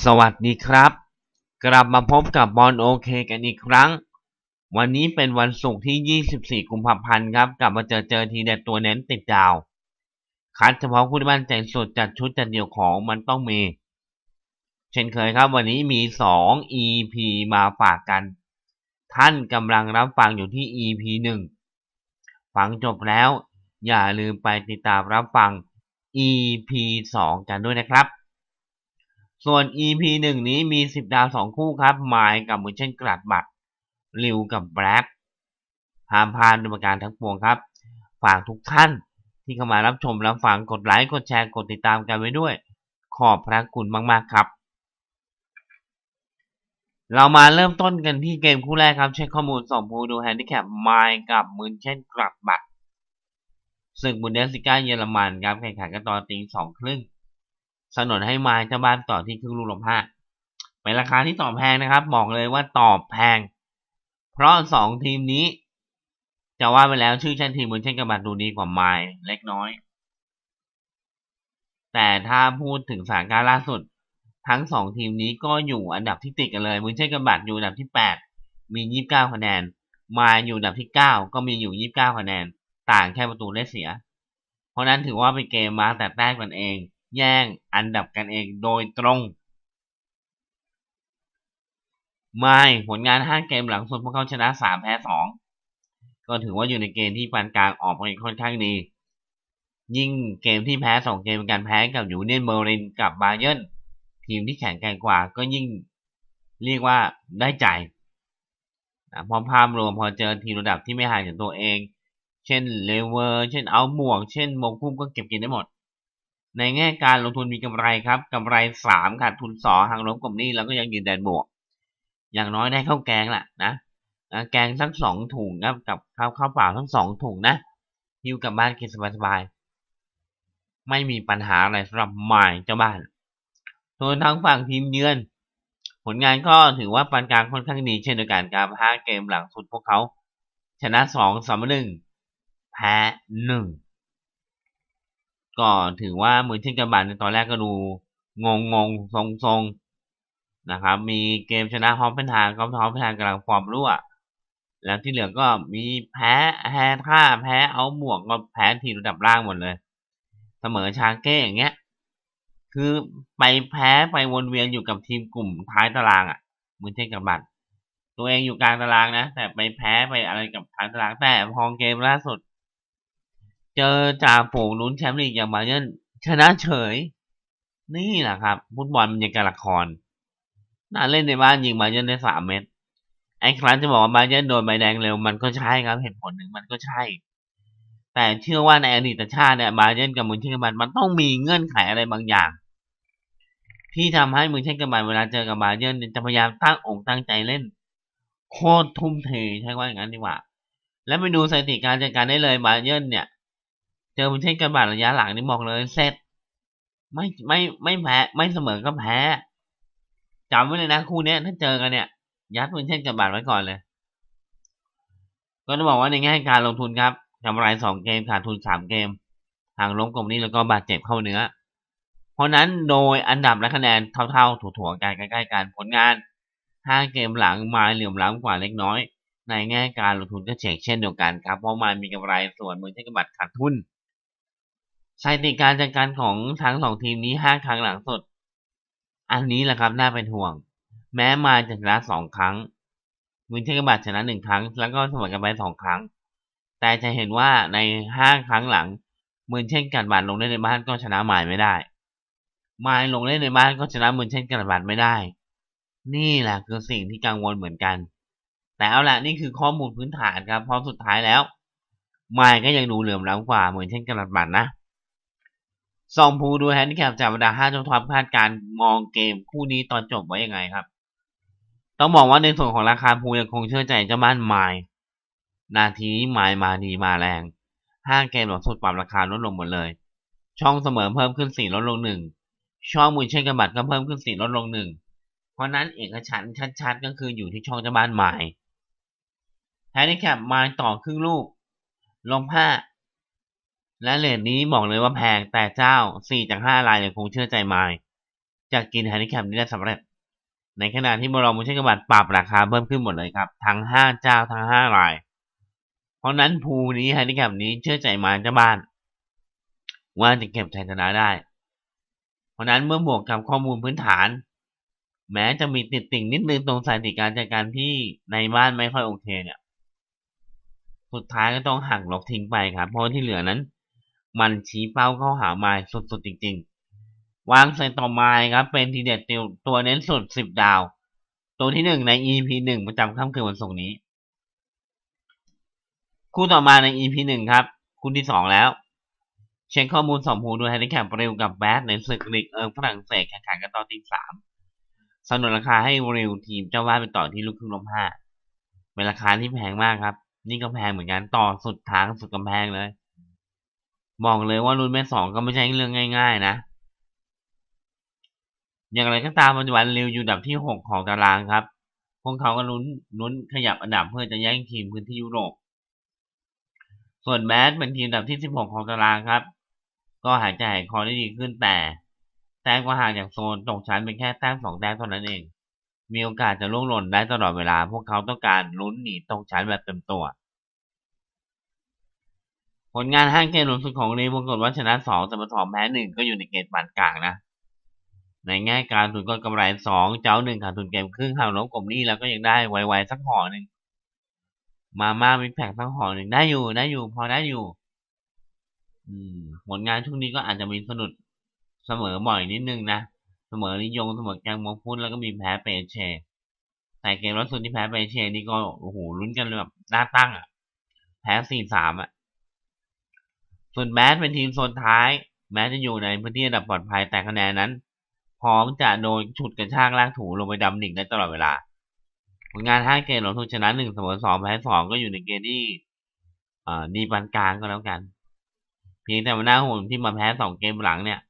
สวัสดีครับ กลับมาพบกับบอลโอเคกันอีกครั้ง วันนี้เป็นวันศุกร์ที่ 24 กุมภาพันธ์ครับ กลับมาเจอเจอทีเด็ดตัวเน้นติดดาว คัดเฉพาะผู้ที่มั่นใจสุดจัดชุดจัดเดี่ยวของมันต้องมี เช่นเคยครับ วันนี้มี 2 EP มาฝากกัน ท่านกำลังรับฟังอยู่ที่ EP 1 ฟังจบแล้ว อย่าลืมไปติดตามรับฟัง EP 2 กันด้วยนะครับ ส่วน EP 1นี้มี 10 ดาว 2 คู่ครับไมล์กับมือเช่นกลัดบัตรริวกับแบล็กห้ามพลาดด้วยประการทั้งปวงครับ ฝากทุกท่านที่เข้ามารับชมรับฟังกดไลค์ กดแชร์ กดติดตามกันไว้ด้วย ขอบพระคุณมากๆครับ เรามาเริ่มต้นกันที่เกมคู่แรกครับ เช็คข้อมูลส่งผู้ดูแฮนดิแคปไมล์กับมือเช่นกลัดบัตรศึกบุนเดสลิก้าเยอรมันครับแข่งขันกันตอนตีสองครึ่ง สนนให้ไม้เจ้าบ้านต่อที่ครึ่งลูกลมห้าเป็นราคาที่ตอบแพงนะครับ บอกเลยว่าตอบแพง เพราะสองทีมนี้ จะว่าไปแล้วชื่อชั้นทีมบนเช่นกับบัตดูดีกว่าไม้เล็กน้อย แต่ถ้าพูดถึงสถานการณ์ล่าสุด ทั้งสองทีมนี้ก็อยู่อันดับที่ติดกันเลยมือเช่นกับบัตอยู่อันดับที่แปดมียี่สิบเก้าคะแนน มาอยู่อันดับที่เก้าก็มีอยู่ยี่สิบเก้าคะแนน ต่างแค่ประตูได้เสีย เพราะนั้นถือว่าเป็นเกมมาแต่แต้มกันเอง แย่งอันดับกันเองโดยตรง ไม่ผลงาน 5 เกมหลังสุดพวกเขาชนะ 3 แพ้ 2 ก็ถือว่าอยู่ในเกณฑ์ที่ปานกลางออกมาค่อนข้างดี ยิ่งเกมที่แพ้ 2 เกมเป็นการแพ้กับยูเนียนเบอร์ลินกับบาเยร์นทีมที่แข็งแกร่งกว่าก็ยิ่งเรียกว่าได้ใจพอภาพรวมพอเจอทีมระดับที่ไม่ห่างจากตัวเอง เช่นเลเวอร์ เช่นเอาหมวก เช่นมงคุ้มก็เก็บกินได้หมด ในแง่การลงทุนมีกำไรครับกำไรสามขาดทุนสองหางลบกลมนี้แล้วก็ยังยืนแดนบวก อย่างน้อยได้ข้าวแกงแหละนะแกงทั้งสองถุงครับกับข้าวข้าวเปล่าทั้งสองถุงนะฮิวกลับบ้านกินสบายๆไม่มีปัญหาอะไรสำหรับหมายเจ้าบ้านส่วนทางฝั่งทีมเยือน ผลงานก็ถือว่าปานกลางค่อนข้างดีเช่นเดียวกันการห้าเกมหลังสุดพวกเขา ชนะสองเสมอหนึ่งแพ้หนึ่ง ก็ถือว่ามือเช่นกันบันในตอนแรกก็ดูงงงงทรงทรงนะครับ มีเกมชนะฮอปเป็นทางก็ฮอปเป็นทางกำลังฟอร์มรั่ว แล้วที่เหลือก็มีแพ้แพ้ท่าแพ้เอาหมวกก็แพ้ทีระดับล่างหมดเลย เสมอชาเก้อย่างเงี้ย คือไปแพ้ไปวนเวียนอยู่กับทีมกลุ่มท้ายตารางอะ่ะมือเช่นกับบัตรตัวเองอยู่กลางตารางนะ แต่ไปแพ้ไปอะไรกับท้ายตารางแต่พอเกมล่าสุด เจอจ่าฝูงลุ้นแชมป์ลีกอย่างบาเยิร์นชนะเฉย นี่แหละครับฟุตบอลมันยังการละครน่าเล่นในบ้านยิงบาเยิร์นได้สามเม็ดไอ้ครั้นจะบอกว่าบาเยิร์นโดนใบแดงเร็วมันก็ใช่ครับเหตุผลหนึ่งมันก็ใช่ แต่เชื่อว่าในอดีตชาติเนี่ยบาเยิร์นกับมุนเชนกัมันมันต้องมีเงื่อนไขอะไรบางอย่าง ที่ทำให้มุนเชนกัมันเวลาเจอกับบาเยิร์นจะพยายามตั้งองค์ตั้งใจเล่น โคตรทุ่มเทใช่ว่าอย่างนั้นดีกว่า แล้วไปดูสถิติการจัดการได้เลยบาเยิร์นเนี่ย เจอมุนเชนกัมันระยะหลังนี่บอกเลยเซตไม่ไม่ไม่แพ้ไม่เสมอก็แพ้จำไว้เลยนะคู่นี้ถ้าเจอกันเนี่ย ยัดมุนเช่นกับบาทไว้ก่อนเลย ก็ต้องบอกว่าในแง่การลงทุนครับกำไรสองเกมขาดทุนสามเกมห่างล้มกลมนี้แล้วก็บาดเจ็บเข้าเนื้อ เพราะนั้นโดยอันดับและคะแนนเท่าๆถ่วงๆกันใกล้ๆกันผลงานห้าเกมหลังมาเหลื่อมล้ำกว่าเล็กน้อย ในแง่การลงทุนก็เฉกเช่นเดียวกันครับ เพราะมันมีกำไรส่วนมือเช่นกับบัตรขาดทุน สถิติการจัดการของทั้งสองทีมนี้ห้าครั้งหลังสุด อันนี้แหละครับน่าเป็นห่วง แม้มาจะชนะสองครั้งมือเช่นกับบัตชนะหนึ่งครั้ง แล้วก็เสมอกันไปสองครั้ง แต่จะเห็นว่าในห้าครั้งหลังมือเช่นกันบัตลงเล่นในบ้านก็ชนะหมายไม่ได้หมายลงเล่นในบ้านก็ชนะมือเช่นกันบัตไม่ได้ นี่แหละคือสิ่งที่กังวลเหมือนกัน แต่เอาละนี่คือข้อมูลพื้นฐานครับเพราะสุดท้ายแล้วหมายก็ยังดูเหลื่อมล้ำกว่าเหมือนเช่นกันบัตนะ ซองพูดูแฮนดิแคปจากบรรดาห้าจงทวัคาดการมองเกมคู่นี้ตอนจบไว้ยังไงครับ ต้องบอกว่าในส่วนของราคาพูยังคงเชื่อใจเจ้าบ้านไมล์นาทีนี้ไมล์มาดีมาแรงห้าเกมหลังสุดปรับราคาลดลงหมดเลย ช่องเสมอเพิ่มขึ้นสี่ลดลงหนึ่งช่องมือเช่นกันบัตรก็เพิ่มขึ้นสี่ลดลงหนึ่งเพราะนั้นเอกฉันชัดๆก็คืออยู่ที่ช่องเจ้าบ้านไมล์แฮนดิแคปไมล์ต่อครึ่งลูกลงห้า และเลทนี้บอกเลยว่าแพงแต่เจ้า 4 จาก 5 รายยังคงเชื่อใจไมล์จะกินแฮนดิแคปนี้ได้สำเร็จ ในขณะที่บรมมุชกบัตปรับราคาเพิ่มขึ้นหมดเลยครับ ทั้งห้าเจ้าทั้งห้าราย เพราะนั้นภูนี้แฮนดิแคปนี้เชื่อใจมาเจ้าบ้าน ว่าจะเก็บชัยชนะได้ เพราะนั้นเมื่อบวกกับข้อมูลพื้นฐาน แม้จะมีติดติ่งนิดนึงตรงสถิติการจัดการที่ในบ้านไม่ค่อยโอเคเนี่ย สุดท้ายก็ต้องหักลบทิ้งไปครับ เพราะที่เหลือนั้น มันชี้เป้าเข้าหาไม้สุดๆจริงๆ วางใส่ต่อไม้ครับ เป็นทีเด็ดตัวเน้นสุดสิบดาว ตัวที่หนึ่งใน EP หนึ่งประจำค่ำคืนวันศุกร์นี้ คู่ต่อมาใน EP หนึ่งครับ คู่ที่สองแล้ว เช็คข้อมูลสมภูดูแฮนดิแคปเริวกับแบทในศึกลีกเอิงฝรั่งเศสแข่งขันกันตอนตีสามสนุนราคาให้ริวทีมเจ้าบ้านไปต่อที่ลูกครึ่งลมห้าเป็นราคาที่แพงมากครับ นี่ก็แพงเหมือนกันต่อสุดทางสุดกำแพงเลย บอกเลยว่ารุ่นแม่สองก็ไม่ใช่เรื่องง่ายๆนะ อย่างไรก็ตามปัจจุบันริวอยู่อันดับที่หกของตารางครับ พวกเขาก็ลุ้นลุ้นขยับอันดับเพื่อจะแย่งทีมพื้นที่ยุโรป ส่วนแบทเป็นทีมอันดับที่สิบหกของตารางครับ ก็หายใจหายคอได้ดีขึ้นแต่แต้มก็ห่างจากโซนตกชั้นเป็นแค่แต้มสองแต้มเท่านั้นเอง มีโอกาสจะล่วงหล่นได้ตลอดเวลา พวกเขาต้องการลุ้นหนีตกชั้นแบบเต็มตัว ผลงานห้างเกมหลังสุดของรีปรากฏว่าชนะสองแต่มาถอมแพ้หนึ่งก็อยู่ในเกณฑ์ปานกลางนะ ในแง่การทุนก็กำไรสองเจ้าหนึ่งขาดทุนเกมครึ่งห่างลบกลมนี้แล้วก็ยังได้ไวๆสักห่อหนึ่งมาม่ามิแพกสักห่อหนึ่งได้อยู่ได้อยู่ พอได้อยู่ อืมผลงานช่วงนี้ก็อาจจะมีสนุดเสมอบ่อยนิดนึงนะเสมอนิยงเสมอแกงมองพุนแล้วก็มีแพ้เปเชแต่เกมล่าสุดที่แพ้เปเชนี่ก็โอ้โหลุ้นกันแบบหน้าตั้งอะ แพ้สี่สามอะ ส่วนแมสเป็นทีมโซนท้าย แม้จะอยู่ในพื้นที่ระดับปลอดภัยแต่คะแนนนั้น พร้อมจะโดนฉุดกระชากลากถูลงไปดำดิ่งได้ตลอดเวลา ผลงานห้าเกมหลังถูกชนะหนึ่งเสมอสองแพ้สองก็อยู่ในเกมที่ดีปานกลางก็แล้วกัน เพียงแต่ว่าหน้าหุ่นที่มาแพ้สองเกมหลังเนี่ย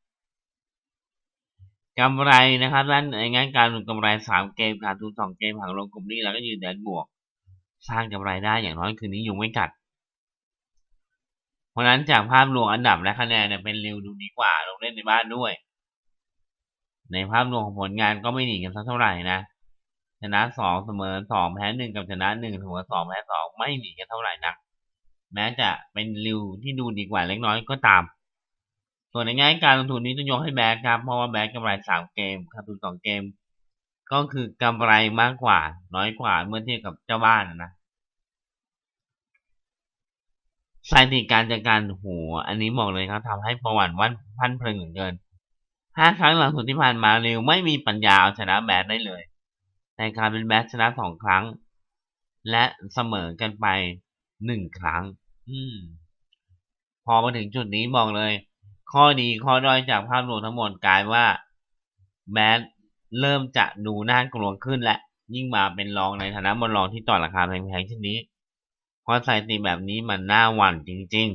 กำไรนะครับด้านในงานการลงกำไรสามเกมขาดทุนสองเกมห่างลงกลุ่มนี้แล้วก็ยืนแดนบวก สร้างกำไรได้อย่างน้อยคืนนี้ยุงไม่กัด เพราะนั้นจากภาพรวมอันดับและคะแนนเนี่ยเป็นเร็วดูดีกว่าลงเล่นในบ้านด้วย ในภาพรวมของผลงานก็ไม่หนีกันสักเท่าไหร่นะชนะสองเสมอสองแพ้หนึ่งกับชนะหนึ่งเสมอสองแพ้สองไม่หนีกันเท่าไหร่นัก แม้จะเป็นริวที่ดูดีกว่าเล็กน้อยก็ตาม ส่วนในแง่การลงทุนนี้ต้องยกให้แบดครับ เพราะว่าแบดกำไรสามเกมขาดทุนสองเกม ก็คือกำไรมากกว่า น้อยกว่าเมื่อเทียบกับเจ้าบ้านนะ สถิติการจัดการหัวอันนี้บอกเลยครับทำให้ประวัติวันพันเพลิงเหลือเกินห้าครั้งหลังสุดที่ผ่านมาเร็วไม่มีปัญญาเอาชนะแบดได้เลยแต่การเป็นแบดชนะสองครั้ง และเสมอกันไปหนึ่งครั้ง อืม พอมาถึงจุดนี้บอกเลย ข้อดีข้อด้อยจากภาพรวมทั้งหมดกลายว่าแบดเริ่มจะดูน่ากลัวขึ้นและยิ่งมาเป็นรองในฐานะบนรองที่ต่อราคาแพงๆเช่นนี้ เพราะสถิติแบบนี้มันน่าหวั่นจริง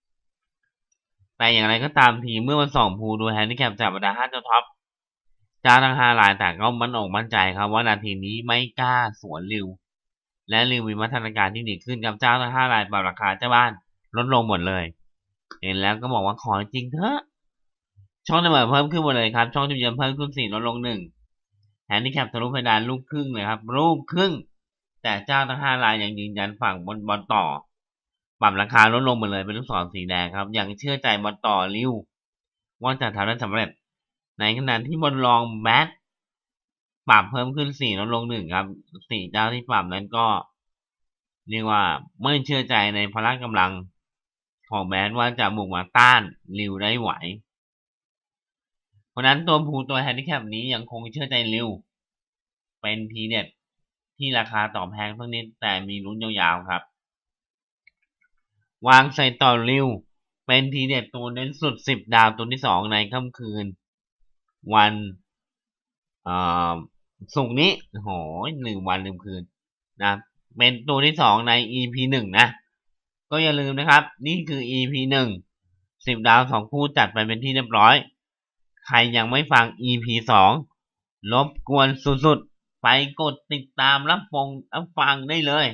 ๆ แต่อย่างไรก็ตามทีเมื่อวันสองภูดูแฮนดิแคปจากบรรดาห้าเจ้าท็อปจ้าทั้งห้ารายแต่ก็มันอกมั่นใจครับว่านาทีนี้ไม่กล้าสวนริว และริวมีมาตรการที่ดีขึ้นกับเจ้าทั้งห้ารายปรับราคาเจ้าบ้านลดลงหมดเลย เห็นแล้วก็บอกว่าขอจริงเถอะช่องเสมอเพิ่มขึ้นหมดเลยครับ ช่องจุดยืนเพิ่มขึ้นสี่ลดลงหนึ่งแฮนดิแคปทะลุเพดานลูกครึ่งเลยครับลูกครึ่ง แต่เจ้าทั้งห้ารายยังยืนยันฝั่งบนบอลต่อปรับราคาลดลงหมดเลยเป็นลูกศรสีแดงครับ ยังเชื่อใจบอลต่อริวว่าจะทำได้สำเร็จ ในขณะที่บนรองแบทปรับเพิ่มขึ้นสี่ลดลงหนึ่งครับสี่เจ้าที่ปรับนั้นก็ เรียกว่าไม่เชื่อใจในพละกำลังของแบทว่าจะบุกมาต้านริวได้ไหว เพราะนั้นตัวภูตัวแฮนดิแคปนี้ยังคงเชื่อใจริวเป็นทีเด็ด ที่ราคาต่อแพงเพิ่งนิดแต่มีลุ้นยาวๆครับ วางใส่ต่อริวเป็นทีเด็ดตัวเน้นสุดสิบดาวตัวที่สองในค่ำคืน วันสุกนี้โหหนึ่งวันหนึ่งคืนนะเป็นตัวที่สองใน EP หนึ่งนะ ก็อย่าลืมนะครับ นี่คือ EP หนึ่งสิบดาวสองคู่จัดไปเป็นที่เรียบร้อย ใครยังไม่ฟัง EP สองลบกวนสุดๆ ไปกดติดตามรับฟงรับฟังได้เลย